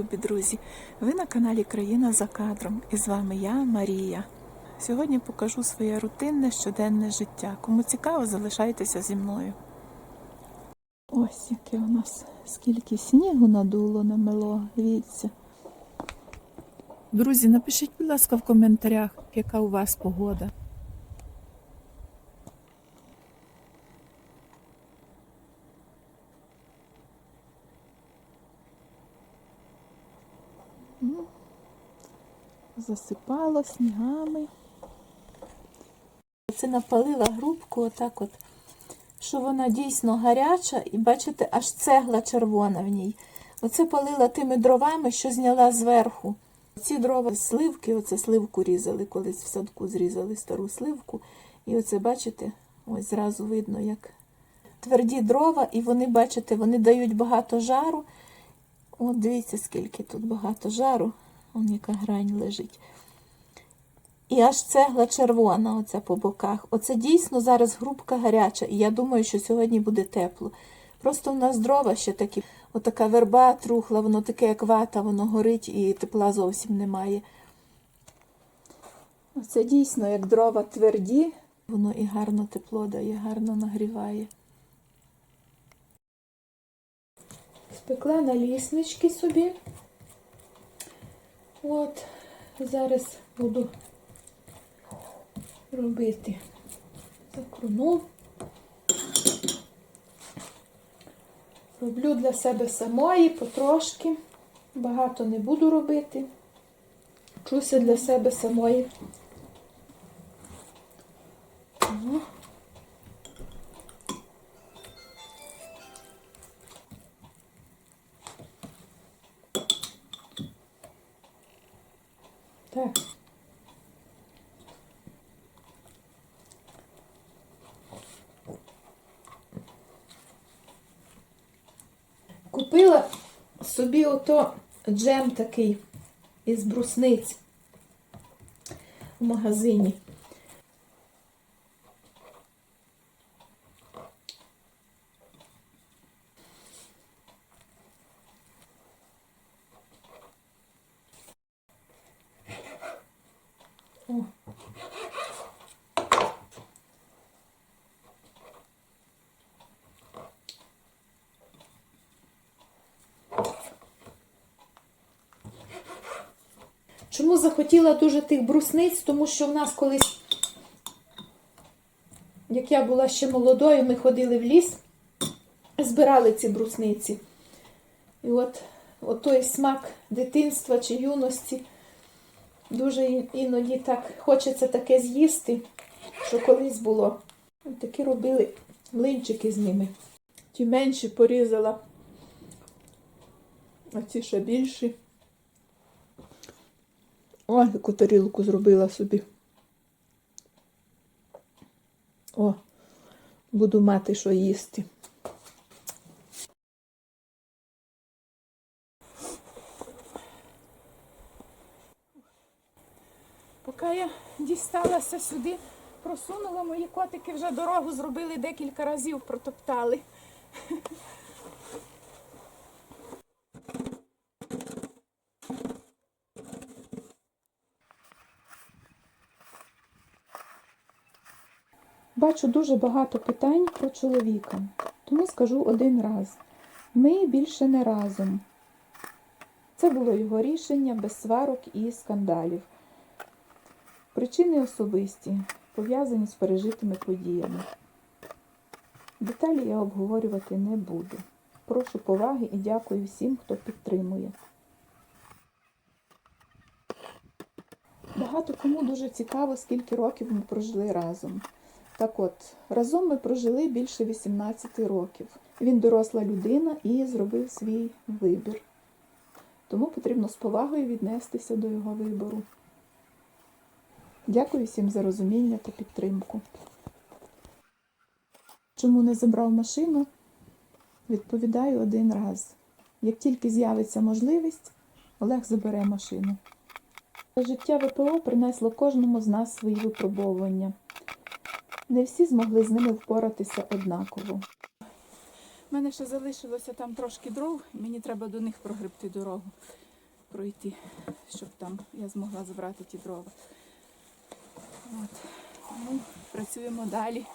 любі друзі! Ви на каналі Країна за кадром і з вами я, Марія. Сьогодні покажу своє рутинне щоденне життя. Кому цікаво, залишайтеся зі мною. Ось яке у нас скільки снігу надуло намело. Дивіться. Друзі, напишіть, будь ласка, в коментарях, яка у вас погода. Засипало снігами. Це напалила грубку отак от, що вона дійсно гаряча, і бачите, аж цегла червона в ній. Оце палила тими дровами, що зняла зверху. Ці дрова сливки, оце сливку різали, колись в садку зрізали стару сливку. І оце, бачите, ось зразу видно, як тверді дрова, і вони, бачите, вони дають багато жару. От дивіться, скільки тут багато жару. Вон яка грань лежить. І аж цегла червона, оця по боках. Оце дійсно зараз грубка гаряча, і я думаю, що сьогодні буде тепло. Просто в нас дрова ще такі, отака верба трухла, воно таке, як вата, воно горить і тепла зовсім немає. Оце дійсно, як дрова тверді, воно і гарно тепло дає, гарно нагріває. Спекла на ліснички собі. От, зараз буду робити закруну. Роблю для себе самої потрошки. Багато не буду робити. Вчуся для себе самої. Так. Купила собі ото джем такий із брусниць в магазині. О. Чому захотіла дуже тих брусниць? Тому що в нас колись, як я була ще молодою, ми ходили в ліс, збирали ці брусниці. І от, от той смак дитинства чи юності. Дуже іноді так хочеться таке з'їсти, що колись було. Ось Такі робили млинчики з ними. Ті менші порізала, а ці ще більші. О, яку тарілку зробила собі. О, буду мати що їсти. Поки я дісталася сюди, просунула мої котики вже дорогу зробили декілька разів, протоптали. Бачу дуже багато питань про чоловіка, тому скажу один раз: ми більше не разом. Це було його рішення без сварок і скандалів. Причини особисті, пов'язані з пережитими подіями. Деталі я обговорювати не буду. Прошу поваги і дякую всім, хто підтримує. Багато кому дуже цікаво, скільки років ми прожили разом. Так от, разом ми прожили більше 18 років. Він доросла людина і зробив свій вибір. Тому потрібно з повагою віднестися до його вибору. Дякую всім за розуміння та підтримку. Чому не забрав машину? Відповідаю один раз. Як тільки з'явиться можливість, Олег забере машину. Життя ВПО принесло кожному з нас свої випробовування. Не всі змогли з ними впоратися однаково. У мене ще залишилося там трошки дров, і мені треба до них прогребти дорогу. пройти, щоб там я змогла забрати ті дрова. От. Тому працюємо далі.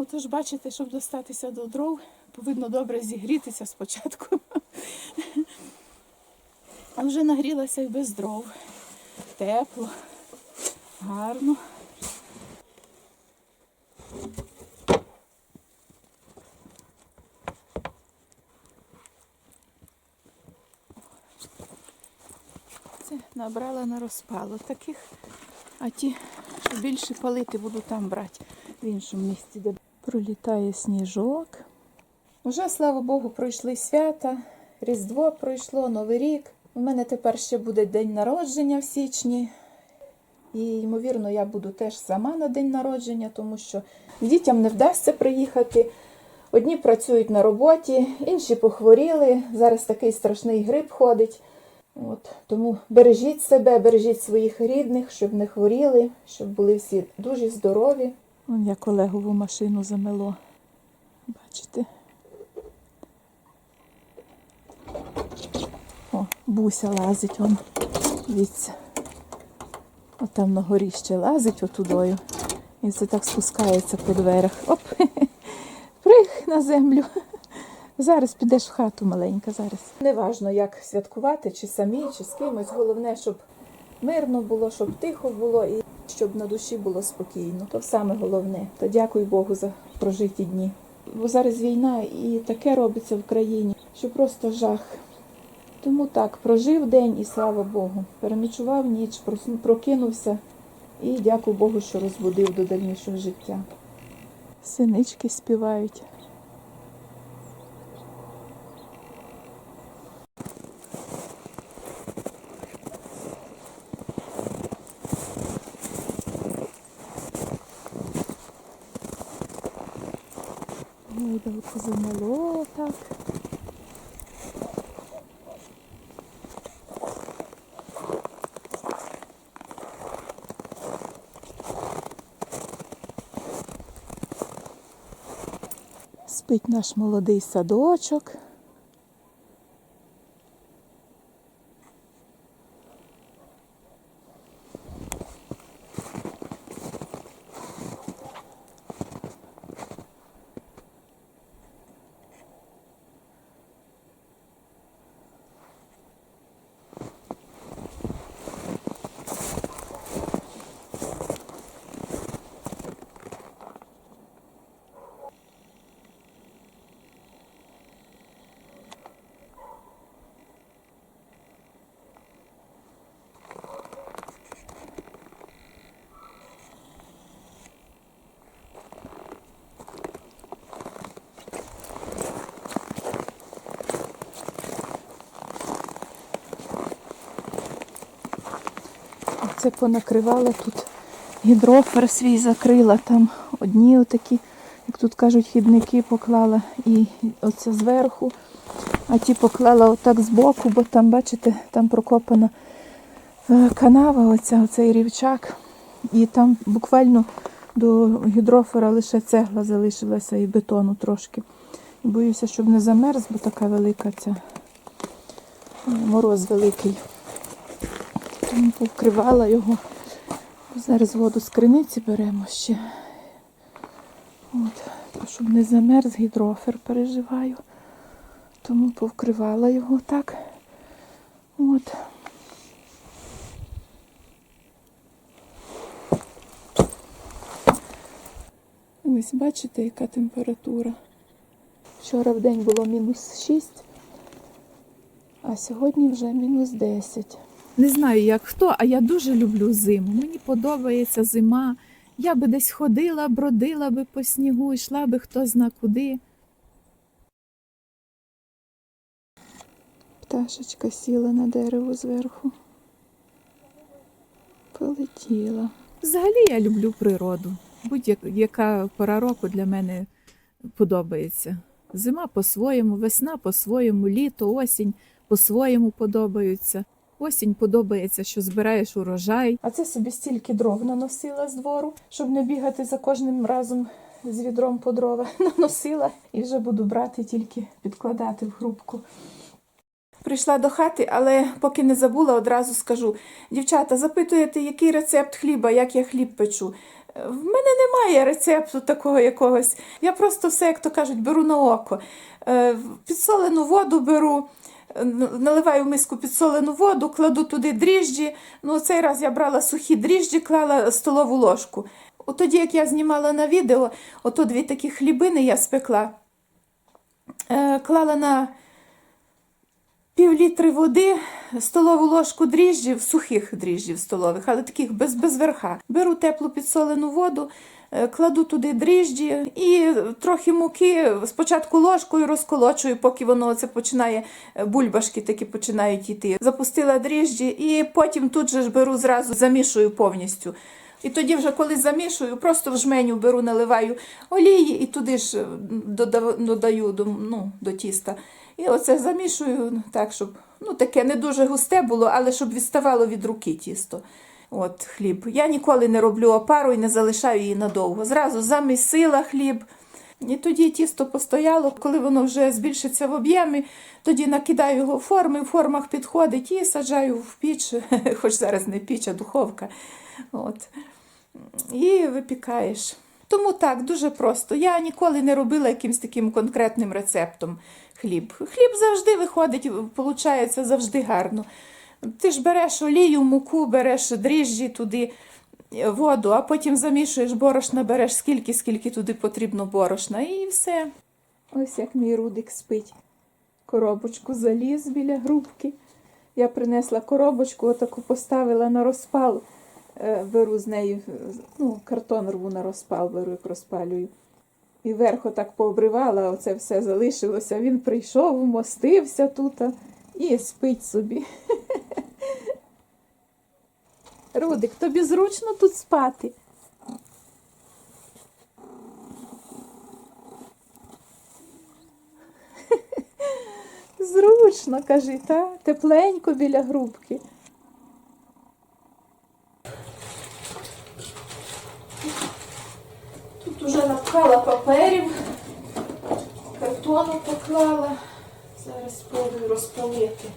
Отож, бачите, щоб достатися до дров, повинно добре зігрітися спочатку. А вже нагрілася і без дров. Тепло, гарно. Це набрала на розпалу таких, а ті, що більше палити, буду там брати в іншому місці, пролітає сніжок. Уже, слава Богу, пройшли свята, Різдво пройшло, Новий рік. У мене тепер ще буде день народження в січні. І, ймовірно, я буду теж сама на день народження, тому що дітям не вдасться приїхати. Одні працюють на роботі, інші похворіли. Зараз такий страшний грип ходить. От, тому бережіть себе, бережіть своїх рідних, щоб не хворіли, щоб були всі дуже здорові. Вон як Олегову машину замело. Бачите? О, буся лазить он. Дивіться. От там на горі ще лазить отудою. І це так спускається по дверях. Оп! Приг на землю. Зараз підеш в хату маленька, зараз. Неважно, як святкувати, чи самі, чи з кимось. Головне, щоб мирно було, щоб тихо було і щоб на душі було спокійно. То саме головне. То дякую Богу за прожиті дні. Бо зараз війна і таке робиться в країні, що просто жах. Тому так, прожив день і слава Богу. Переночував ніч, прокинувся і дякую Богу, що розбудив до дальнішого життя. Синички співають. Замело так. Спить наш молодий садочок. Це понакривала тут гідрофер свій закрила. Там одні отакі, як тут кажуть, хідники поклала і оце зверху. А ті поклала отак збоку, бо там, бачите, там прокопана е, канава, оця, оцей рівчак. І там буквально до гідрофера лише цегла залишилася і бетону трошки. Боюся, щоб не замерз, бо така велика ця е, мороз великий. Тому повкривала його. Зараз воду з криниці беремо ще. От, то щоб не замерз, гідрофер переживаю. Тому повкривала його так. От. Ось бачите, яка температура. Вчора в день було мінус 6, а сьогодні вже мінус 10. Не знаю, як хто, а я дуже люблю зиму. Мені подобається зима. Я би десь ходила, бродила би по снігу, йшла би хто зна куди. Пташечка сіла на дерево зверху. Полетіла. Взагалі я люблю природу. Будь-яка пора року для мене подобається. Зима по-своєму, весна по-своєму, літо, осінь по-своєму подобаються. Осінь подобається, що збираєш урожай. А це собі стільки дров наносила з двору, щоб не бігати за кожним разом з відром по дрова. Наносила і вже буду брати тільки підкладати в грубку. Прийшла до хати, але поки не забула, одразу скажу. Дівчата, запитуєте, який рецепт хліба, як я хліб печу. В мене немає рецепту такого якогось. Я просто все, як то кажуть, беру на око. Е, Підсолену воду беру, наливаю в миску підсолену воду, кладу туди дріжджі. Ну, цей раз я брала сухі дріжджі, клала столову ложку. От тоді, як я знімала на відео, ото дві такі хлібини я спекла. Е, Клала на пів літри води, столову ложку дріжджів, сухих дріжджів столових, але таких без, без верха. Беру теплу підсолену воду, е, кладу туди дріжджі і трохи муки спочатку ложкою розколочую, поки воно це починає, е, бульбашки такі починають йти. Запустила дріжджі і потім тут же ж беру зразу, замішую повністю. І тоді, вже коли замішую, просто в жменю беру, наливаю олії і туди ж додаю ну, до тіста. І оце замішую так, щоб ну, таке не дуже густе було, але щоб відставало від руки тісто. От хліб. Я ніколи не роблю опару і не залишаю її надовго. Зразу замісила хліб. І тоді тісто постояло, коли воно вже збільшиться в об'ємі, тоді накидаю його в форми, в формах підходить і саджаю в піч, хоч зараз не піч, а духовка. От. І випікаєш. Тому так, дуже просто. Я ніколи не робила якимсь таким конкретним рецептом хліб. Хліб завжди виходить, виходить завжди гарно. Ти ж береш олію, муку, береш дріжджі туди, е, воду, а потім замішуєш борошна, береш скільки, скільки туди потрібно борошна, і все. Ось як мій рудик спить. Коробочку заліз біля грубки. Я принесла коробочку, отаку поставила на розпал. Е, Беру з неї, ну, картон рву на розпал, беру, як розпалюю. І верх отак пообривала, оце все залишилося. Він прийшов, вмостився тут і спить собі. Рудик, тобі зручно тут спати. Зручно, кажи, та? Тепленько біля грубки. Тут вже напхала паперів, картону поклала. Зараз спробую розпалити.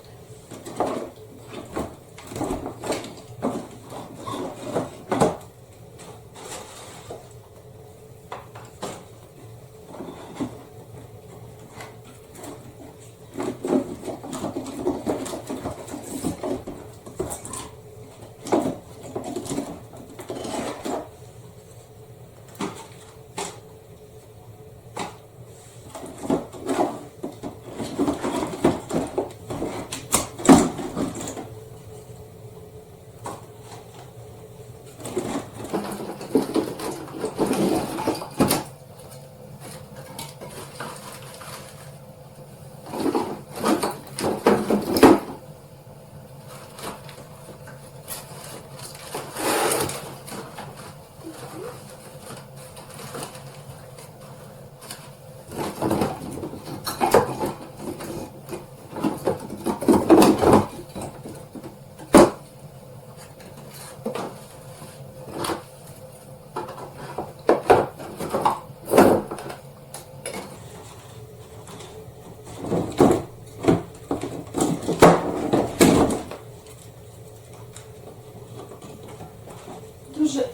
Дуже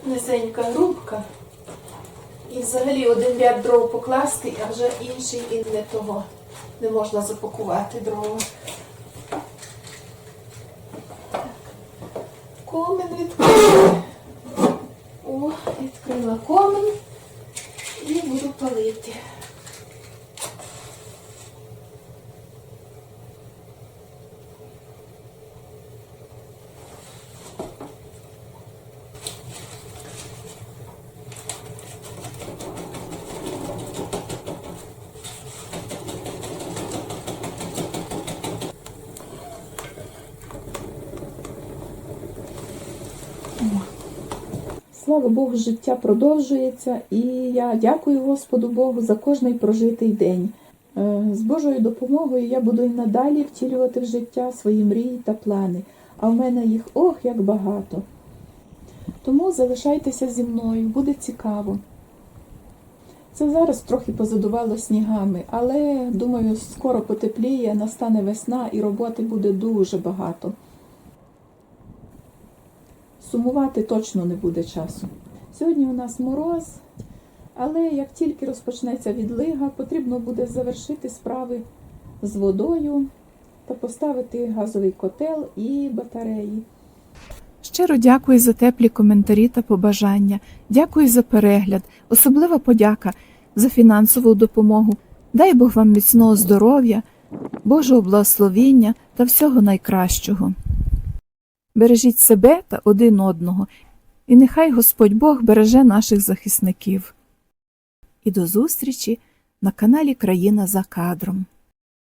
низенька грубка. І взагалі один ряд дров покласти, а вже інший і не того. Не можна запакувати дрова. Комен відкрила. О, відкрила комен і буду палити. Слава Богу, життя продовжується, і я дякую Господу Богу за кожний прожитий день. Е, З Божою допомогою я буду і надалі втілювати в життя свої мрії та плани, а в мене їх ох, як багато. Тому залишайтеся зі мною, буде цікаво. Це зараз трохи позадувало снігами, але думаю, скоро потепліє, настане весна і роботи буде дуже багато. Сумувати точно не буде часу. Сьогодні у нас мороз, але як тільки розпочнеться відлига, потрібно буде завершити справи з водою та поставити газовий котел і батареї. Щиро дякую за теплі коментарі та побажання. Дякую за перегляд. Особлива подяка за фінансову допомогу. Дай Бог вам міцного здоров'я, Божого благословіння та всього найкращого. Бережіть себе та один одного, і нехай Господь Бог береже наших захисників. І до зустрічі на каналі Країна за кадром.